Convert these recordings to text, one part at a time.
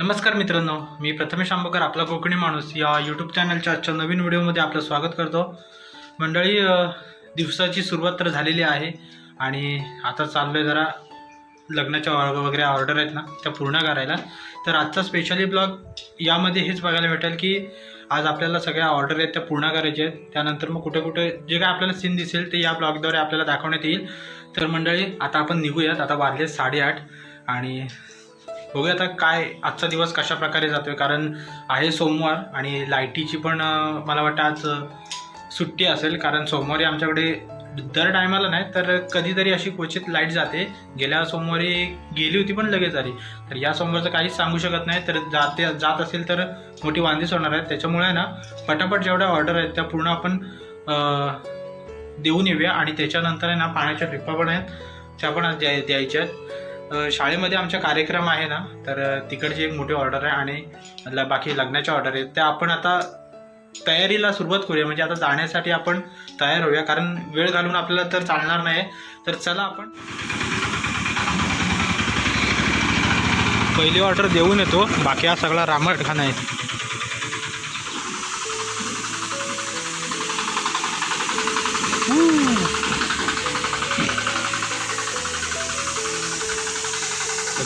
नमस्कार मित्रांनो मी प्रथमेश आंबकर आपला कोकणी माणूस या यूट्यूब चॅनलच्या आजच्या नवीन व्हिडिओमध्ये आपलं स्वागत करतो. मंडळी दिवसाची सुरुवात तर झालेली आहे आणि आता चाललो आहे जरा लग्नाच्या वगैरे ऑर्डर आहेत ना त्या पूर्ण करायला. तर आजचा स्पेशली ब्लॉग यामध्ये हेच बघायला भेटेल की आज आपल्याला सगळ्या ऑर्डर आहेत त्या पूर्ण करायच्या आहेत. त्यानंतर मग कुठे कुठे जे काय आपल्याला सीन दिसेल ते या ब्लॉगद्वारे आपल्याला दाखवण्यात येईल. तर मंडळी आता आपण निघूयात. आता वाजले साडेआठ आणि बघूया आता काय आजचा दिवस कशा प्रकारे जातोय. कारण आहे सोमवार आणि लाईटीची पण मला वाटतं आज सुट्टी असेल. कारण सोमवारी आमच्याकडे दर टायमाला नाही तर कधीतरी अशी क्वचित लाइट जाते. गेल्या सोमवारी गेली होती पण लगेच आली. तर या सोमवारचं काहीच सांगू शकत नाही. तर जाते जात असेल तर मोठी वांदीच होणार आहे. त्याच्यामुळे ना पटापट जेवढ्या ऑर्डर आहेत त्या पूर्ण आपण देऊन येऊया. आणि त्याच्यानंतर आहे ना पाण्याच्या टिप्पा पण आहेत. त्या पण आज द्या द्यायच्या आहेत. शाळेमध्ये आमचा कार्यक्रम आहे ना तर तिकडची एक मोठी ऑर्डर आहे आणि ल- बाकी लग्नाच्या ऑर्डर आहेत. त्या आपण आता तयारीला सुरुवात करूया. म्हणजे आता जाण्यासाठी आपण तयार होऊया. कारण वेळ घालून आपल्याला तर चालणार नाही. तर चला आपण. पहिली ऑर्डर देऊन येतो. बाकी हा सगळा रामटखाना आहे.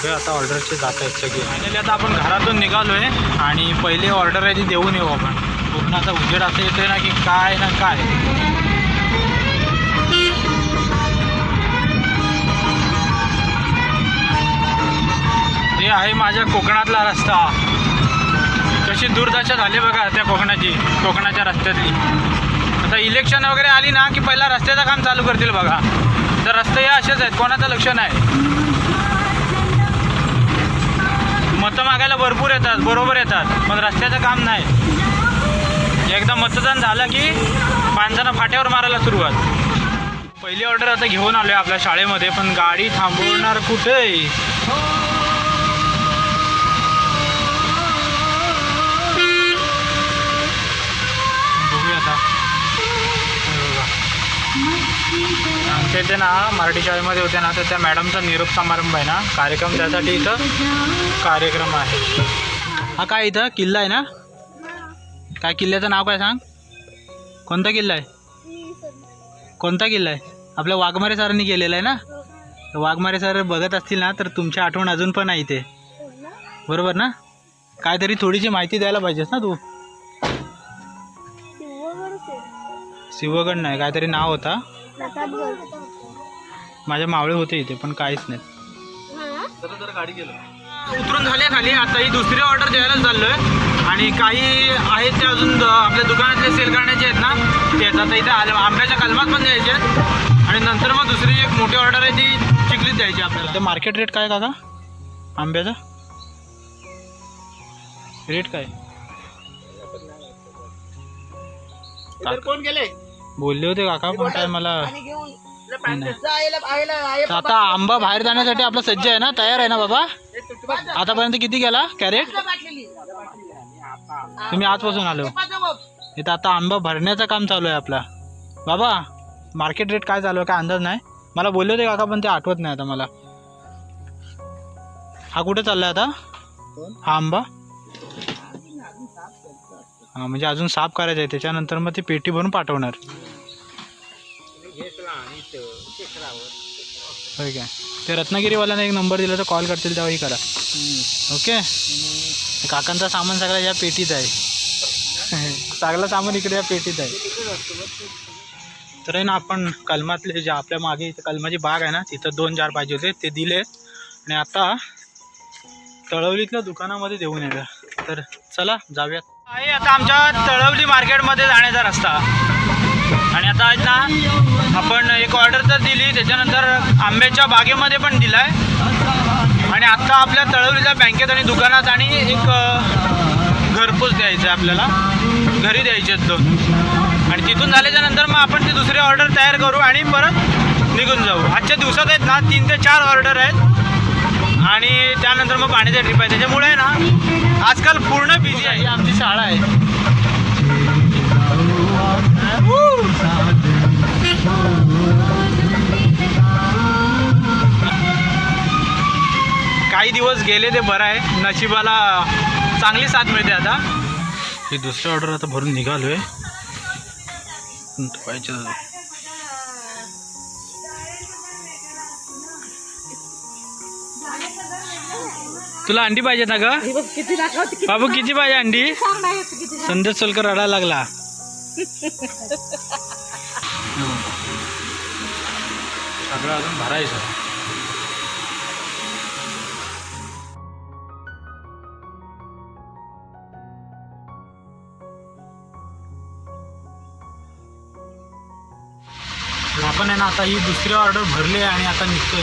सगळे आता ऑर्डरचे जात आहेत सगळे. फायनली आता आपण घरातून निघालो आहे आणि पहिली ऑर्डर आहे ती देऊन येऊ आपण. पूर्ण आता उजेड असं येतोय ना की काय ना काय. हे आहे माझ्या कोकणातला रस्ता. कशी दुर्दशा झाली बघा त्या कोकणाची कोकणाच्या रस्त्यातली. आता इलेक्शन वगैरे आली ना की पहिला रस्त्याचं काम चालू करतील बघा. तर रस्ते हे असेच आहेत कोणाचं लक्ष नाही. मतं मागायला भरपूर येतात बरोबर येतात पण रस्त्याचं काम नाही. एकदा मतदान झालं की माणसांना फाट्यावर मारायला सुरुवात. पहिली ऑर्डर आता घेऊन आलोय आपल्या शाळेमध्ये पण गाडी थांबवणार कुठे? आमच्या इथे ना मराठी शाळेमध्ये होते ना तर त्या मॅडमचा निरोप समारंभ आहे ना कार्यक्रम त्यासाठी इथं कार्यक्रम आहे. हा काय इथं? किल्ला आहे ना? काय किल्ल्याचं नाव काय सांग? कोणता किल्ला आहे? कोणता किल्ला आहे? आपल्या वाघमारे सरांनी केलेला आहे ना? तर वाघमारे सर बघत असतील ना तर तुमची आठवण अजून पण आहे इथे. बरोबर ना? काहीतरी थोडीशी माहिती द्यायला पाहिजेस ना तू? शिवगड नाही काहीतरी नाव होता. माझ्या मावळे होते इथे पण काहीच नाही. उतरून झाले खाली आता ही दुसरी ऑर्डर द्यायला चाललोय. आणि काही आहेत ते अजून द- आपल्या दुकानातले सेल करण्याचे आहेत ना ते आहेत. आता इथे आले- आंब्याच्या कलमात पण द्यायचे आहेत. आणि नंतर मग दुसरी एक मोठी ऑर्डर आहे ती चिखलीत द्यायची आपल्याला. ते मार्केट रेट काय काका? आंब्याचा? रेट काय? कोण गेले? बोलले होते काका पण काय मला आता आंबा बाहेर जाण्यासाठी आपला सज्ज आहे ना? तयार आहे ना बाबा? आतापर्यंत किती गेला? कॅरेट? तुम्ही आजपासून आलो. इथं आता आंबा भरण्याचं काम चालू आहे आपला. बाबा मार्केट रेट काय चालू आहे? काय अंदाज नाही. मला बोलले होते काका पण ते आठवत नाही आता मला. हा कुठे चाललाय आता? हा आंबा? हा म्हणजे अजून साफ करायचं आहे. त्याच्यानंतर मग ती पेटी भरून पाठवणार. होय काय? ते रत्नागिरीवाल्यांना एक नंबर दिला तर कॉल करतील तेव्हाही करा. ओके? काकांचा सामान सगळा या पेटीत आहे. सगळं सामान इकडे या पेटीत आहे. तर आहे ना आपण कलमातले जे आपल्या मागे कलमाची बाग आहे ना तिथं दोन चार पाहिजे होते ते दिले. आणि आता तळवलीतल्या दुकानामध्ये देऊन येतं तर चला जाऊयात. आहे आता आमच्या तळवली मार्केटमध्ये जाण्याचा रस्ता. आणि आता आहेत ना आपण एक ऑर्डर तर दिली त्याच्यानंतर आंब्याच्या बागेमध्ये पण दिलाय. आणि आता आपल्या तळवलीच्या बँकेत आणि दुकानात आणि एक घरपोच द्यायचं आहे आपल्याला. घरी द्यायचे आहेत दोन. आणि तिथून झाल्याच्यानंतर मग आपण ती दुसरी ऑर्डर तयार करू आणि परत निघून जाऊ. आजच्या दिवसात आहेत ना तीन ते चार ऑर्डर आहेत. आणि त्यानंतर मग पाण्याचा ट्रिप आहे. त्याच्यामुळे ना आजकाल पूर्ण बिझी आहे. आमची शाळा आहे. काही दिवस गेले ते बरं आहे. नशिबाला चांगली साथ मिळते आता. ही दुसरी ऑर्डर आता भरून निघालो आहे तुला अंडी पाहिजे ना ग? बाबू किती पाहिजे अंडी? संदेश सोलकर रडायला लागला. सगळं अजून भरायचं. आपण आहे ना आता ही दुसरी ऑर्डर भरली आहे आणि आता निघतोय.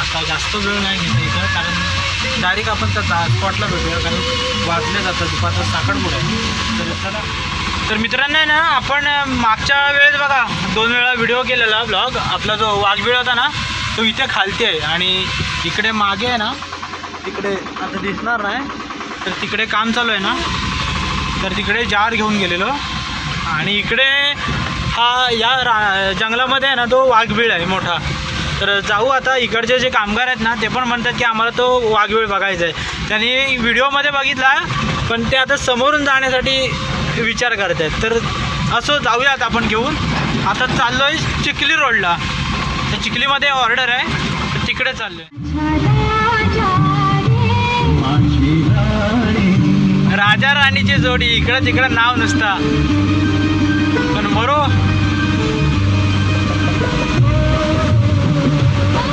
आता जास्त वेळ नाही घेत इथं कारण डायरेक्ट आपण त्या स्पॉटला भेटूया कारण वाजले जातं दुपारचं साखरपुडा आहे. तर चला. तर मित्रांनो आहे ना आपण मागच्या वेळेस बघा दोन वेळा व्हिडिओ केलेला ब्लॉग आपला जो वाघबीळ होता ना तो इथे खालती आहे. आणि इकडे मागे आहे ना तिकडे आता दिसणार नाही. तर तिकडे काम चालू आहे ना. तर तिकडे जार घेऊन गेलेलो. आणि इकडे हा या रा जंगलामध्ये आहे ना तो वाघबीळ आहे मोठा. तर जाऊ आता इकडचे जे कामगार आहेत ना ते पण म्हणतात की आम्हाला तो वाघबीळ बघायचा आहे. त्यांनी व्हिडिओमध्ये बघितला पण ते आता समोरून जाण्यासाठी विचार करत आहेत. तर असं जाऊयात आपण घेऊन. आता चाललो आहे चिखली रोडला. तर चिखलीमध्ये ऑर्डर आहे. तर तिकडे चाललो आहे राजा राणीची जोडी. इकडं तिकडं नाव नसता. पण मरो.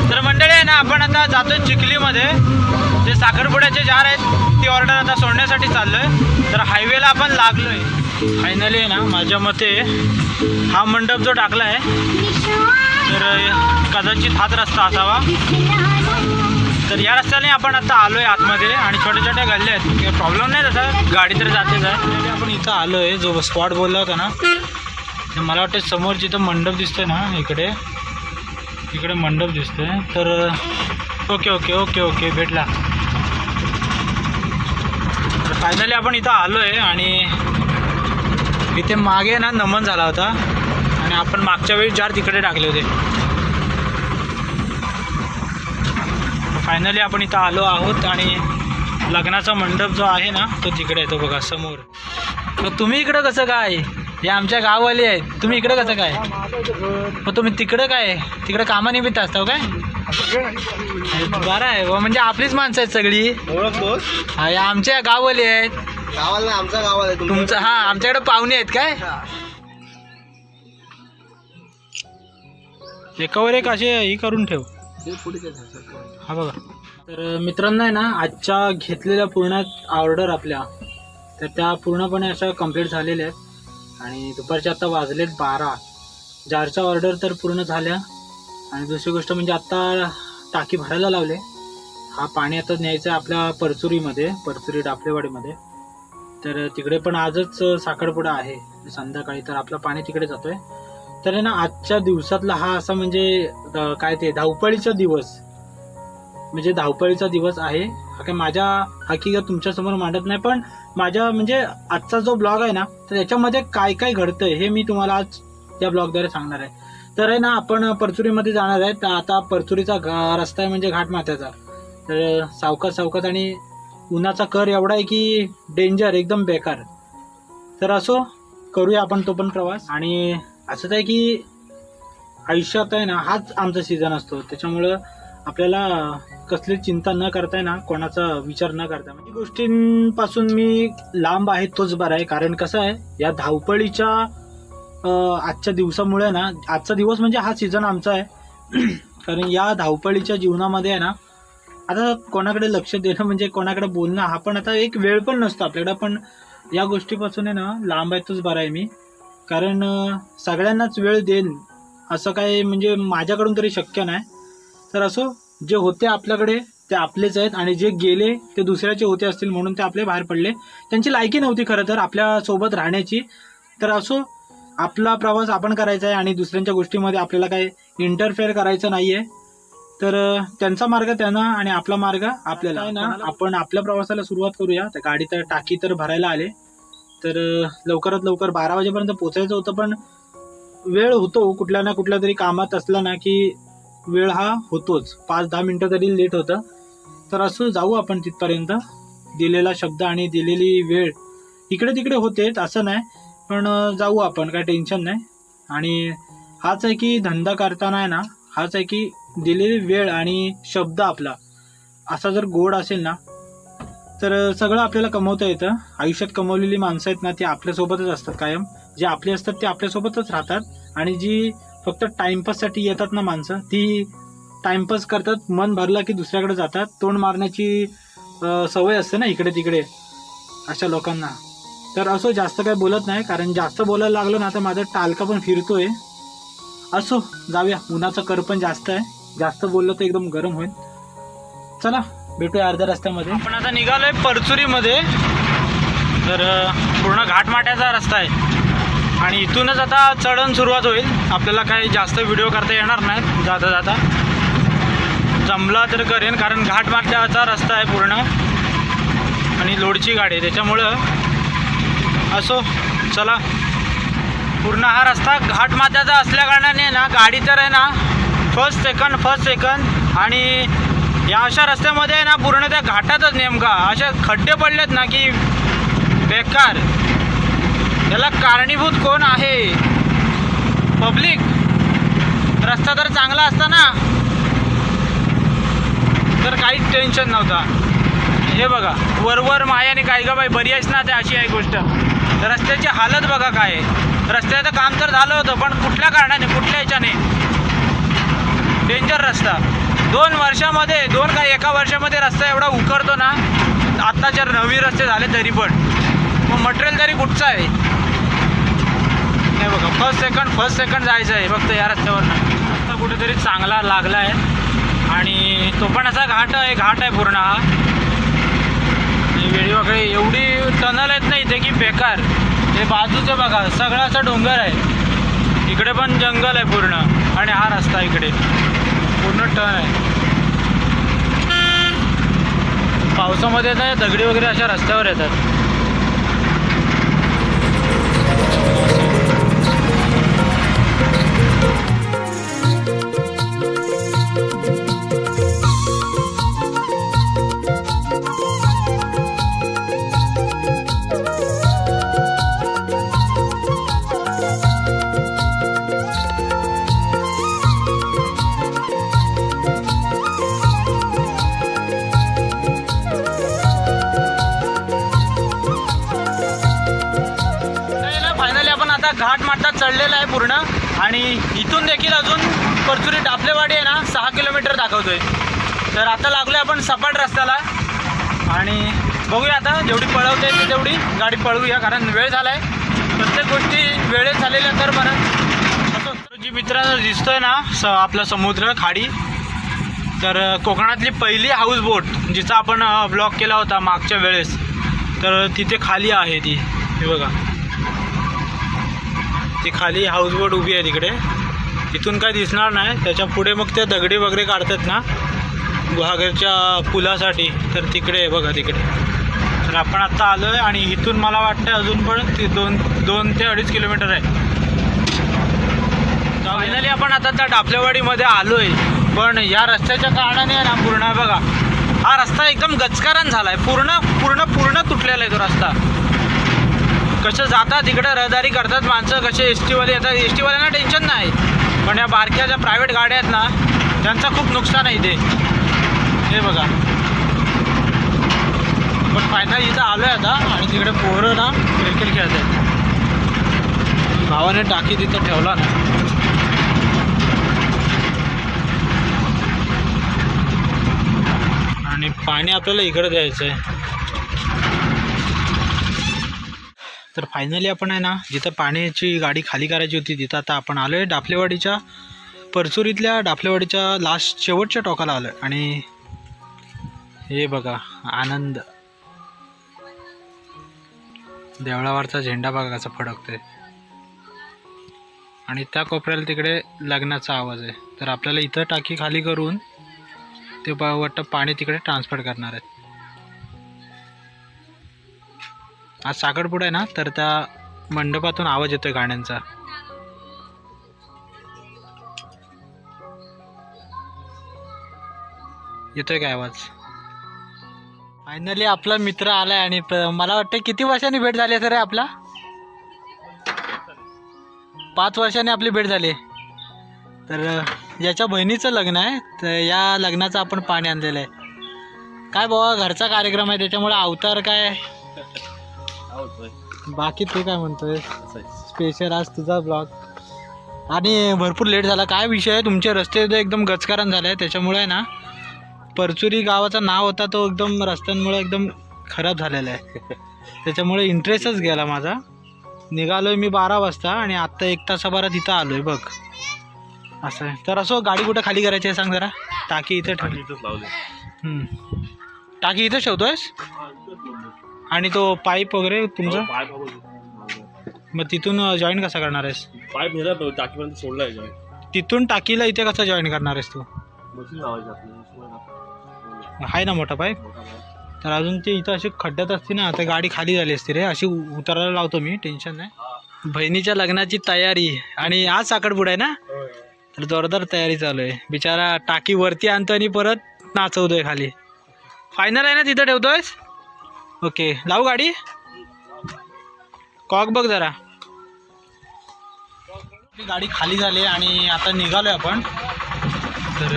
तर मंडळी आहे ना आपण आता जातो चिखलीमध्ये. साखरपुड्याचे जार आहेत ती ऑर्डर आता सोडण्यासाठी चाललोय. तर हायवेला आपण लागलोय. फायनली आहे ना माझ्या मते हा मंडप जो टाकला आहे तर कदाचित हाच रस्ता असावा. तर या रस्त्याने आपण आता आलो आहे आतमध्ये आणि छोट्या छोट्या गल्ल्या आहेत. काही प्रॉब्लेम नाही तसा गाडी तर जातेच आहे. आपण इथं आलो आहे जो स्पॉट बोलला होता ना तर मला वाटतं समोर जिथं मंडप दिसतोय ना इकडे इकडे मंडप दिसतोय. तर ओके ओके ओके ओके भेटला. फायनली आपण इथं आलो आहे आणि इथे मागे ना नमन झाला होता. आणि आपण मागच्या वेळी जार तिकडे टाकले होते. फायनली आपण इथं आलो आहोत आणि लग्नाचा मंडप जो आहे ना तो तिकडे आहे तो बघा समोर. मग तुम्ही इकडं कसं काय? हे आमच्या गाववाले आहेत. तुम्ही इकडं कसं काय? मग तुम्ही तिकडं काय? तिकडं कामानिमित्त असता हो काय? बरं आहे बुवा, म्हणजे आपलीच माणसं आहेत सगळी. ओळखतोस? हा, हे आमच्या गाववाले आहेत. गावाला नाही आमचा गावाला आहे तुमचं हा आमच्याकडे पाहुणे आहेत काय? एकावर एक असे ही करून ठेव. हा बघा. तर मित्रांनो आहे ना आजच्या घेतलेल्या पूर्ण ऑर्डर आपल्या तर त्या पूर्णपणे अशा कंप्लीट झालेल्या आहेत. आणि दुपारच्या आत्ता वाजलेत बारा. जारच्या ऑर्डर तर पूर्ण झाल्या. आणि दुसरी गोष्ट म्हणजे आत्ता टाकी भरायला लावले. हा पाणी आता न्यायचं आहे आपल्या परचुरीमध्ये परचुरी डापलेवाडीमध्ये तर तिकडे पण आजच साखरपुडा आहे. संध्याकाळी तर आपलं पाणी तिकडे जातोय. तर आहे ना आजच्या दिवसातला हा असा म्हणजे काय ते धावपळीचा दिवस. म्हणजे धावपळीचा दिवस आहे. हा काय माझ्या हकीकत तुमच्यासमोर मांडत नाही पण माझ्या म्हणजे आजचा जो ब्लॉग आहे ना तर त्याच्यामध्ये काय काय घडतंय हे मी तुम्हाला आज या ब्लॉगद्वारे सांगणार आहे. तर आहे ना आपण परचुरीमध्ये जाणार आहे. तर आता परचुरीचा घा- रस्ता आहे म्हणजे घाटमाथ्याचा तर सावकात सावकात आणि उन्हाचा कर एवढा आहे की डेंजर एकदम बेकार. तर असो करूया आपण तो पण प्रवास. आणि असंच आहे की आयुष्यात आहे ना हाच आमचा सीझन असतो. त्याच्यामुळं आपल्याला कसली चिंता न करताय ना कोणाचा विचार न करता म्हणजे गोष्टींपासून मी लांब आहे तोच बरा आहे. कारण कसं आहे या धावपळीच्या आजच्या दिवसामुळे ना आजचा दिवस म्हणजे हा सीझन आमचा आहे. कारण या धावपळीच्या जीवनामध्ये आहे ना आता कोणाकडे लक्ष देणं म्हणजे कोणाकडे बोलणं हा पण आता एक वेळ पण नसतो आपल्याकडे. पण या गोष्टीपासून आहे ना लांब आहे तोच बरा आहे मी. कारण सगळ्यांनाच वेळ देईन असं काय म्हणजे माझ्याकडून तरी शक्य नाही. तर असो जे होते आपल्याकडे ते आपलेच आहेत आणि जे गेले ते दुसऱ्याचे होते असतील म्हणून ते आपले बाहेर पडले. त्यांची लायकी नव्हती खरं तर आपल्यासोबत राहण्याची. तर असो आपला प्रवास आपण करायचा आहे आणि दुसऱ्यांच्या गोष्टीमध्ये आपल्याला काही इंटरफेअर करायचं नाही आहे तर त्यांचा मार्ग त्यांना आणि आपला मार्ग आपल्याला. ना आपण आपल्या प्रवासाला सुरुवात करूया. तर गाडी तर टाकी तर भरायला आले. तर लवकरात लवकर बारा वाजेपर्यंत पोचायचं होतं पण वेळ होतो कुठल्या ना कुठल्या तरी कामात असला ना की वेळ हा होतोच. पाच दहा मिनटं तरी लेट होतं. तर असं जाऊ आपण तिथपर्यंत. दिलेला शब्द आणि दिलेली वेळ इकडे तिकडे होतेच असं नाही. पण जाऊ आपण काय टेन्शन नाही. आणि हाच आहे की धंदा करताना आहे ना हाच आहे की दिलेली वेळ आणि शब्द आपला. असा जर गोड असेल ना तर सगळं आपल्याला कमवता येतं. आयुष्यात कमवलेली माणसं आहेत ना ती आपल्यासोबतच असतात कायम. जे आपले असतात ते आपल्यासोबतच राहतात. आणि जी फक्त टाइमपाससाठी येतात ना माणसं ती टाइमपास करतात मन भरला की दुसऱ्याकडे जातात. तोंड मारण्याची सवय असते ना इकडे तिकडे अशा लोकांना. तर असो जास्त काय बोलत नाही कारण जास्त बोलायला लागलं ना तर माझा टालका पण फिरतोय. असो जाऊया. उन्हाचं कर पण जास्त आहे. जास्त बोललं तर एकदम गरम होईल. चला भेटूया अर्ध्या रस्त्यामध्ये. आपण आता निघालोय परचुरीमध्ये. तर पूर्ण घाटमाट्याचा रस्ता आहे. आणि इथूनच आता चढण सुरुवात होईल. आपल्याला काही जास्त व्हिडिओ करता येणार नाहीत. जाता जाता. जमला तर करेन कारण घाटमाट्याचा रस्ता आहे पूर्ण. आणि लोडची गाडी आहे. त्याच्यामुळं असो चला. पूर्ण हा रस्ता घाटमाथ्याचा असल्या कारणाने ना गाडी तर आहे ना फर्स्ट सेकंड फर्स्ट सेकंड आणि या अशा रस्त्यामध्ये आहे ना पूर्ण त्या घाटातच नेमका असे खड्डे पडलेत ना की बेकार. याला कारणीभूत कोण आहे? पब्लिक रस्ता तर चांगला असता ना तर काहीच टेन्शन नव्हता. हे बघा वरवर मायाने काय का बाई बरी आहेस ना ते अशी आहे गोष्ट. रस्त्याची हालत बघा काय आहे. रस्त्याचं काम तर झालं होतं पण कुठल्या कारणाने कुठल्या ह्याच्याने? डेंजर रस्ता. दोन वर्षामध्ये दोन काय एका वर्षामध्ये रस्ता एवढा उकरतो ना आत्ताचे नवी रस्ते झाले तरी पण. मग मटेरियल तरी कुठचं आहे? हे बघा फर्स्ट सेकंड फर्स्ट सेकंड जायचं आहे फक्त या रस्त्यावरनं. रस्ता कुठेतरी चांगला लागला आहे आणि तो पण असा घाट आहे घाट आहे पूर्ण हा. वेळीवाकडे एवढी टनल आहेत ना इथे की बेकार. हे बाजूचं बघा सगळा असा डोंगर आहे. इकडे पण जंगल आहे पूर्ण. आणि हा रस्ता इकडे. पूर्ण टन आहे. पावसामध्ये ना दगडी वगैरे अशा रस्त्यावर येतात. आता घाट माटात चढलेला आहे पूर्ण. आणि इथून देखील अजून परचुरी डापलेवाडी आहे ना सहा किलोमीटर दाखवतोय. तर आता लागलो आपण सपाट रस्त्याला. आणि बघूया आता जेवढी पळवते येते तेवढी गाडी पळवूया कारण वेळ झालाय. प्रत्येक गोष्टी वेळेत झालेल्या तर बरं. जी मित्रांनो दिसतोय ना स आपला समुद्र खाडी. तर कोकणातली पहिली हाऊस बोट जिचा आपण ब्लॉक केला होता मागच्या वेळेस. तर तिथे खाली आहे ती. हे बघा. ती खाली हाऊसबोट उभी आहे तिकडे. इथून काय दिसणार नाही. त्याच्या पुढे मग ते दगडी वगैरे काढतात ना. गुहागरच्या पुलासाठी. तर तिकडे आहे बघा तिकडे. तर आपण आत्ता आलो आहे आणि इथून मला वाटतं अजून पण ती दोन दोन ते अडीच किलोमीटर आहे. फायनली आपण आता त्या डापलेवाडीमध्ये आलो आहे पण या रस्त्याच्या कारणाने आहे ना पूर्ण आहे बघा. हा रस्ता एकदम गचकारण झाला आहे पूर्ण पूर्ण पूर्ण तुटलेला आहे तो रस्ता. कसं जातात इकडं रहदारी करतात माणसं कसे एस टीवाले येतात. एस टीवाल्यांना टेन्शन नाही. पण या बारक्या ज्या प्रायव्हेट गाड्या आहेत ना त्यांचं खूप नुकसान आहे इथे. हे बघा. पण फायनल इथं आलो आहे आता आणि तिकडे पोरं ना क्रिकेट खेळत आहेत. भावाने टाकी तिथं ठेवला ना. आणि पाणी आपल्याला इकडे द्यायचं आहे तर फायनली आपण आहे ना जिथं पाण्याची गाडी खाली करायची होती तिथं आता आपण आलो आहे डाफलेवाडीच्या परचुरीतल्या डाफलेवाडीच्या लास्ट शेवटच्या टोकाला आलो आहे आणि हे बघा आनंद. देवळावरचा झेंडा बघा कसा फडकतोय. आणि त्या कोपऱ्याला तिकडे लग्नाचा आवाज आहे. तर आपल्याला इथं टाकी खाली करून ते वाटतं पाणी तिकडे ट्रान्सफर करणार आहेत. आज साखरपुडा आहे ना तर त्या मंडपातून आवाज येतोय गाण्यांचा. येतोय काय आवाज? फायनली आपला मित्र आलाय आणि प- मला वाटतं किती वर्षांनी भेट झाली सर आपला? पाच वर्षांनी आपली भेट झाली. तर याच्या बहिणीचं लग्न आहे तर या लग्नाचं आपण पाणी आणलेलं आहे. काय बाबा घरचा कार्यक्रम आहे त्याच्यामुळे अवतार काय? बाकी तू काय म्हणतोय? स्पेशल आज तुझा ब्लॉग आणि भरपूर लेट झाला. काय विषय आहे? तुमचे रस्ते एकदम गचकारण झाले आहे त्याच्यामुळे आहे ना परचुरी गावाचं नाव होता तो एकदम रस्त्यांमुळे एकदम खराब झालेला आहे. त्याच्यामुळे इंटरेस्टच गेला माझा. निघालोय मी बारा वाजता आणि आत्ता एक तासाभरात इथं आलोय बघ. असं आहे. तर असो गाडी कुठं खाली करायची आहे सांग जरा. टाकी इथे ठेव. हम्म. टाकी इथं ठेवतोयस? आणि तो पाईप वगैरे तुमचा? मग तिथून जॉईन कसा करणार आहेस? पाईप नेला टाकीपर्यंत सोडला आहे तिथून टाकीला इथे कसं जॉईन करणार आहेस तू? मशीन लावायची आपल्याला आहे ना मोठा पाईप? तर अजून ते इथं अशी खड्ड्यात असते ना आता गाडी खाली झाली असते रे अशी उतरायला लावतो मी टेन्शन नाही. बहिणीच्या लग्नाची तयारी आणि आज साखरपुडा आहे ना? तर जोरदार तयारी चालू आहे. बिचारा टाकी वरती आणतो आणि परत नाचवतोय खाली. फायनल आहे ना तिथं ठेवतोयस? ओके लावू गाडी? कॉक बघ जरा. गाडी खाली झाली आणि आता निघालोय आपण. तर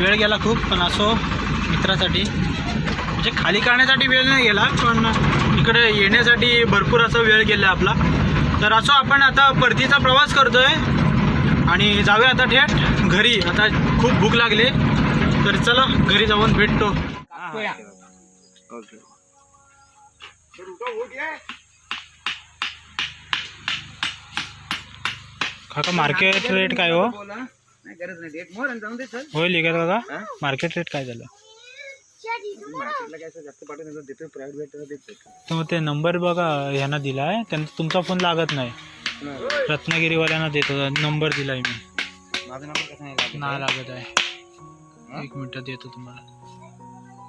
वेळ गेला खूप पण असो मित्रासाठी. म्हणजे खाली करण्यासाठी वेळ नाही गेला पण इकडे येण्यासाठी भरपूर असा वेळ गेला आपला. तर असो आपण आता परतीचा प्रवास करतोय. आणि जाऊया आता थेट. घरी आता खूप भूक लागली तर चला घरी जाऊन भेटतो. काका मार्केट रेट काय हो? नाही गरज नाही. डेट मोर जाऊन दे चल. होईल का काका मार्केट रेट काय झालं? तर मग ते नंबर बघा ह्यांना दिला आहे त्यांना तुमचा फोन लागत नाही. रत्नागिरीवाल्यांना देतो नंबर दिलाय मी. माझा नंबर कसा नाही लागत नाही लागत आहे. एक मिनिट देतो तुम्हाला.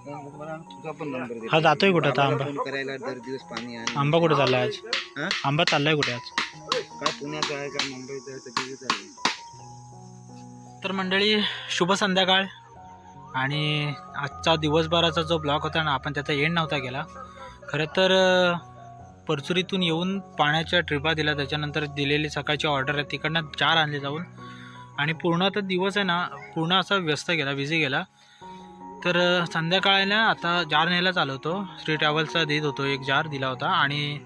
मला तुझा पण नंबर दे हा जातोय कुठं आता आंबा? फोन करायला दर दिवस पाणी आणि आंबा कुठे चाललाय आज? हा? आंबा चाललाय कुठे आज? काय पुण्याचं आहे का मुंबईचं आहे? चालू तर मंडळी शुभ संध्याकाळ. आणि आजचा दिवसभराचा जो ब्लॉग होता ना आपण त्याचा एंड नव्हता गेला खरं तर अं, परचुरीतून येऊन पाण्याच्या ट्रिपा दिल्या. त्याच्यानंतर दिलेली सकाळची ऑर्डर आहे तिकडनं जार आणले जाऊन. आणि पूर्ण आता दिवस आहे ना पूर्ण असा व्यस्त गेला बिझी गेला. तर अं, संध्याकाळला आता जार न्यायला चालवतो. श्री ट्रॅव्हल्सचा देत होतो एक जार दिला होता. आणि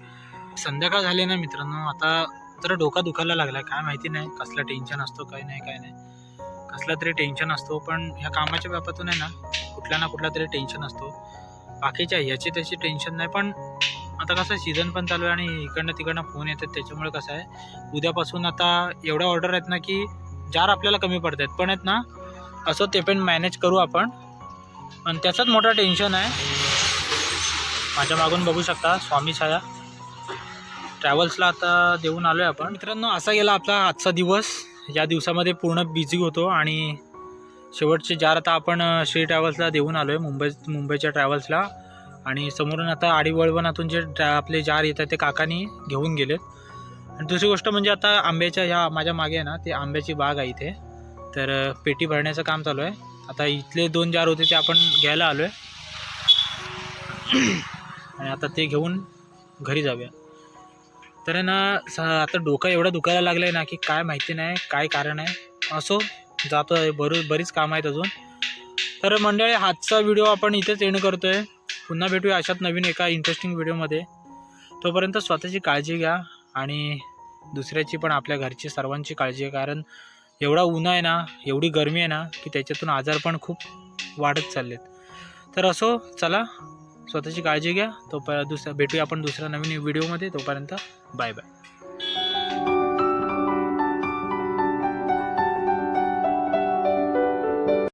संध्याकाळ झाली ना मित्रांनो आता जरा डोका दुखायला लागला. काय माहिती नाही कसलं टेन्शन असतो काय नाही काय नाही. कसला तरी टेन्शन असतो पण ह्या कामाच्या बाबतीतून आहे ना कुठला ना कुठला तरी टेन्शन असतो. बाकीच्या ह्याची त्याची टेन्शन नाही पण आता कसं सीझन पण चालू आहे आणि इकडनं तिकडनं फोन येतात. त्याच्यामुळे कसं आहे उद्यापासून आता एवढ्या ऑर्डर आहेत ना की जार आपल्याला कमी पडत आहेत पण आहेत ना असं ते पण मॅनेज करू आपण. आणि त्याचाच मोठं टेन्शन आहे. माझ्या मागून बघू शकता स्वामी छाया. ट्रॅव्हल्सला आता देऊन आलो आहे आपण. मित्रांनो असा गेला आपला आजचा दिवस. या दिवसामध्ये पूर्ण बिझी होतो आणि शेवटचे जार आता आपण श्री ट्रॅव्हल्सला देऊन आलो आहे मुंबई मुंबईच्या ट्रॅव्हल्सला आणि समोरून आता आडीवळवणातून जे ट्रॅ आपले जार येतात ते काकानी घेऊन गेलेत. आणि दुसरी गोष्ट म्हणजे आता आंब्याच्या ह्या माझ्या मागे आहे ना ते आंब्याची बाग आहे इथे. तर पेटी भरण्याचं काम चालू आहे. आता इथले दोन जार होते ते आपण घ्यायला आलो आहे आणि आता ते घेऊन घरी जाऊया. तर ना स आता डोकं एवढं दुखायला लागलं आहे ना की काय माहिती नाही काय कारण आहे. असो जातो आहे बरो बरीच कामं आहेत अजून. तर मंडळी आजचा व्हिडिओ आपण इथेच एंड करतो आहे पुन्हा भेटूया अशात नवीन एका इंटरेस्टिंग व्हिडिओमध्ये तोपर्यंत स्वतःची काळजी घ्या. आणि दुसऱ्याची पण आपल्या घरची सर्वांची काळजी आहे. कारण एवढा ऊन आहे ना एवढी गरमी आहे ना की त्याच्यातून आजार पण खूप वाढत चाललेत. तर असो चला स्वतःची काळजी घ्या. तो प दुसऱ्या भेटूया आपण दुसऱ्या नवीन व्हिडिओमध्ये. तोपर्यंत बाय बाय.